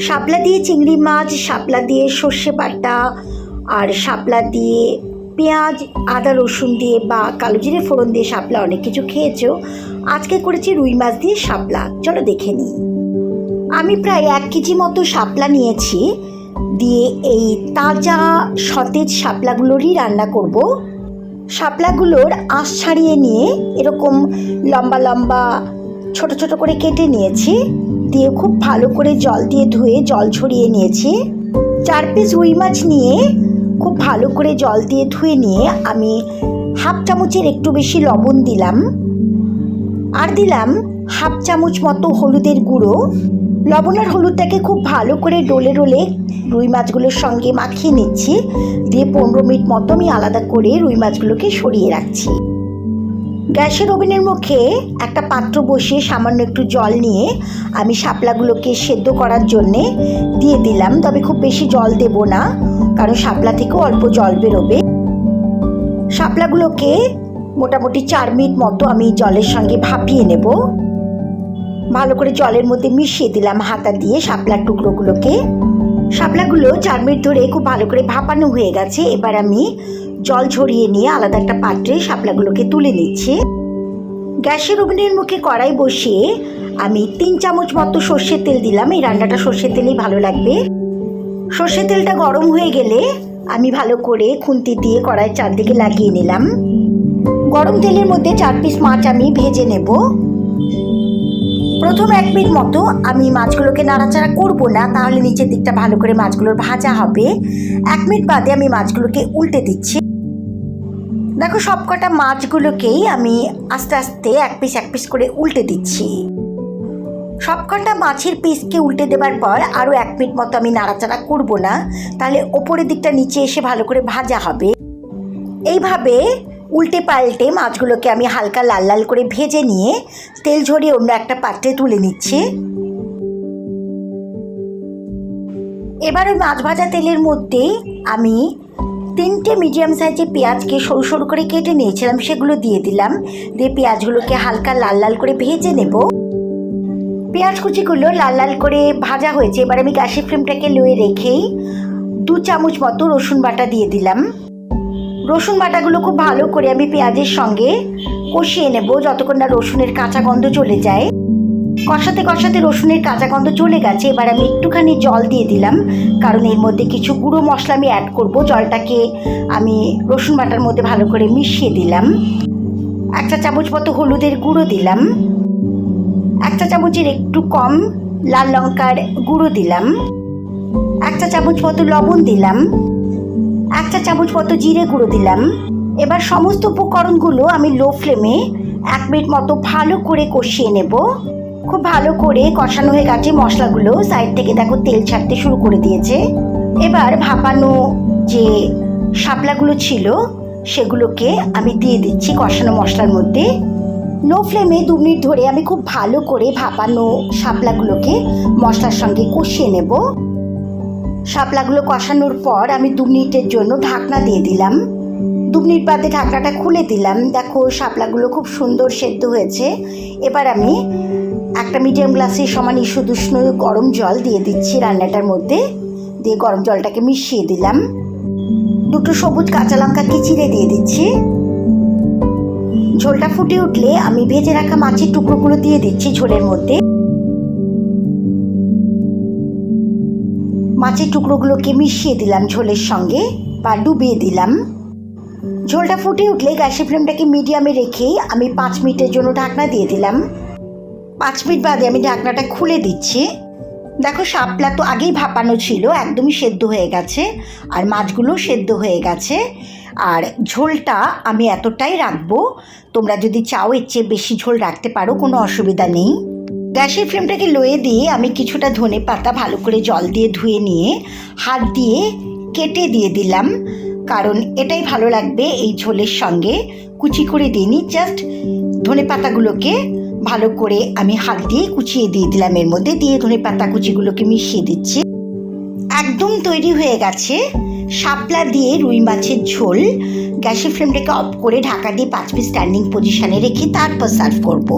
শাপলা দিয়ে চিংড়ি মাছ, শাপলা দিয়ে সর্ষে বাটা আর শাপলা দিয়ে পেঁয়াজ, আদা, রসুন দিয়ে বা কালো জিরে ফোড়ন দিয়ে শাপলা অনেক কিছু খেয়েছো। আজকে করেছি রুই মাছ দিয়ে শাপলা। চলো দেখে নিই। আমি প্রায় এক কেজি মতো শাপলা নিয়েছি। দিয়ে এই তাজা সতেজ শাপলাগুলোরই রান্না করব। শাপলাগুলোর আঁশ ছাড়িয়ে নিয়ে এরকম লম্বা লম্বা ছোট ছোট করে কেটে নিয়েছি। দিয়ে খুব ভালো করে জল দিয়ে ধুয়ে জল ছড়িয়ে নিয়েছি। চার পিস রুই মাছ নিয়ে খুব ভালো করে জল দিয়ে ধুয়ে নিয়ে আমি হাফ চামচের একটু বেশি লবণ দিলাম। আর দিলাম হাফ চামচ মতো হলুদের গুঁড়ো। লবণ আর হলুদটাকে খুব ভালো করে ডোলে ডোলে রুই মাছগুলোর সঙ্গে মাখিয়ে নিচ্ছি। দিয়ে পনেরো মিনিট মতো আমি আলাদা করে রুই মাছগুলোকে সরিয়ে রাখছি। গ্যাসের ওভেনের মুখে একটা পাত্র বসিয়ে সামান্য একটু জল নিয়ে আমি শাপলাগুলোকে সেদ্ধ করার জন্যে দিয়ে দিলাম। তবে খুব বেশি জল দেব না, কারণ শাপলা থেকেও অল্প জল বেরোবে। শাপলাগুলোকে মোটামুটি চার মিনিট মতো আমি জলের সঙ্গে ভাপিয়ে নেব। ভালো করে জলের মধ্যে মিশিয়ে দিলাম হাতা দিয়ে শাপলার টুকরোগুলোকে। শাপলাগুলো চার মিনিট ধরে খুব ভালো করে ভাপানো হয়ে গেছে। এবার আমি জল ঝরিয়ে নিয়ে আলাদা একটা পাত্রে শাপলাগুলোকে তুলে নিচ্ছি। গ্যাসের ওভেনের মুখে কড়াই বসিয়ে আমি তিন চামচ মতো সর্ষের তেল দিলাম। এই রান্নাটা সর্ষের তেলেই ভালো লাগবে। সর্ষের তেলটা গরম হয়ে গেলে আমি ভালো করে খুন্তি দিয়ে কড়াইয়ের চারদিকে লাগিয়ে নিলাম। গরম তেলের মধ্যে চার পিস মাছ আমি ভেজে নেব। প্রথম এক মিনিট মতো আমি মাছগুলোকে নাড়াচাড়া করব না, তাহলে নিচের দিকটা ভালো করে মাছগুলোর ভাজা হবে। এক মিনিট বাদে আমি মাছগুলোকে উল্টে দিচ্ছি। দেখো, সবকটা মাছগুলোকেই আমি আস্তে আস্তে এক পিস এক পিস করে উল্টে দিচ্ছি। সবকটা মাছের পিসকে উল্টে দেবার পর আরও এক মিনিট মতো আমি নাড়াচাড়া করব না, তাহলে ওপরের দিকটা নিচে এসে ভালো করে ভাজা হবে। এইভাবে উল্টে পাল্টে মাছগুলোকে আমি হালকা লাল লাল করে ভেজে নিয়ে তেল ঝরিয়ে অন্য একটা পাত্রে তুলে নিচ্ছি। এবার ওই মাছ ভাজা তেলের মধ্যে আমি তিনটে মিডিয়াম সাইজে পেঁয়াজকে সরু সরু করে কেটে নিয়েছিলাম, সেগুলো দিয়ে দিলাম। দিয়ে পেঁয়াজগুলোকে হালকা লাল লাল করে ভেজে নেব। পেঁয়াজ কুচিগুলো লাল লাল করে ভাজা হয়েছে, এবার আমি গ্যাসের ফ্লেমটাকে লয়ে রেখেই দু চামচ মতো রসুন বাটা দিয়ে দিলাম। রসুন বাটাগুলো খুব ভালো করে আমি পেঁয়াজের সঙ্গে কষিয়ে নেব, যতক্ষণ না রসুনের কাঁচা গন্ধ চলে যায়। কষাতে কষাতে রসুনের কাঁচা গন্ধ চলে গেছে। এবার আমি একটুখানি জল দিয়ে দিলাম, কারণ এর মধ্যে কিছু গুঁড়ো মশলা আমি অ্যাড করব। জলটাকে আমি রসুন বাটার মধ্যে ভালো করে মিশিয়ে দিলাম। একটা চামচ মতো হলুদের গুঁড়ো দিলাম। একটা চামচের একটু কম লাল লঙ্কার গুঁড়ো দিলাম। একটা চামচ মতো লবণ দিলাম। একটা চামচ মতো জিরে গুঁড়ো দিলাম। এবার সমস্ত উপকরণগুলো আমি লো ফ্লেমে এক মিনিট মতো ভালো করে কষিয়ে নেব। খুব ভালো করে কষানো হয়ে গেছে মশলাগুলো। সাইড থেকে দেখো তেল ছাড়তে শুরু করে দিয়েছে। এবার ভাপানো যে শাপলাগুলো ছিল, সেগুলোকে আমি দিয়ে দিচ্ছি কষানো মশলার মধ্যে। লো ফ্লেমে দু মিনিট ধরে আমি খুব ভালো করে ভাপানো শাপলাগুলোকে মশলার সঙ্গে কষিয়ে নেব। শাপলাগুলো কষানোর পর আমি দু মিনিটের জন্য ঢাকনা দিয়ে দিলাম। দু মিনিট বাদে ঢাকনাটা খুলে দিলাম। দেখো শাপলাগুলো খুব সুন্দর সেদ্ধ হয়েছে। এবার আমি একটা মিডিয়াম গ্লাসের সমান ইস্যুদুষ্ণ গরম জল দিয়ে দিচ্ছি রান্নাটার মধ্যে। দিয়ে গরম জলটাকে মিশিয়ে দিলাম। দুটো সবুজ কাঁচা লঙ্কা চিড়ে দিয়ে দিচ্ছি। ঝোলটা ফুটে উঠলে আমি ভেজে রাখা মাছের টুকরোগুলো দিয়ে দিচ্ছি ঝোলের মধ্যে। মাছের টুকরোগুলোকে মিশিয়ে দিলাম ঝোলের সঙ্গে বা ডুবিয়ে দিলাম। ঝোলটা ফুটে উঠলে গ্যাসের ফ্লেমটাকে মিডিয়ামে রেখেই আমি পাঁচ মিনিটের জন্য ঢাকনা দিয়ে দিলাম। পাঁচ মিনিট বাদে আমি ঢাকনাটা খুলে দিচ্ছি। দেখো, শাপলা তো আগেই ভাপানো ছিল, একদমই সেদ্ধ হয়ে গেছে, আর মাছগুলো সেদ্ধ হয়ে গেছে। আর ঝোলটা আমি এতটাই রাখব, তোমরা যদি চাও এর চেয়ে বেশি ঝোল রাখতে পারো, কোনো অসুবিধা নেই। গ্যাসের ফ্লেমটাকে লয়ে দিয়ে আমি কিছুটা ধনে পাতা ভালো করে জল দিয়ে ধুয়ে নিয়ে হাত দিয়ে কেটে দিয়ে দিলাম, কারণ এটাই ভালো লাগবে এই ঝোলের সঙ্গে। কুচি করে দিইনি, জাস্ট ধনে পাতাগুলোকে ভালো করে আমি হাত দিয়ে কুচিয়ে দিয়ে দিলাম। এর মধ্যে দিয়ে ধনে পাতা কুচিগুলোকে মিশিয়ে দিচ্ছি। একদম তৈরি হয়ে গেছে। শাপলা দিয়ে রুই মাছের ঝোল। গ্যাসের ফ্লেমটাকে অফ করে ঢাকা দিয়ে পাঁচ পিস স্ট্যান্ডিং পজিশানে রেখে তারপর সার্ভ করব।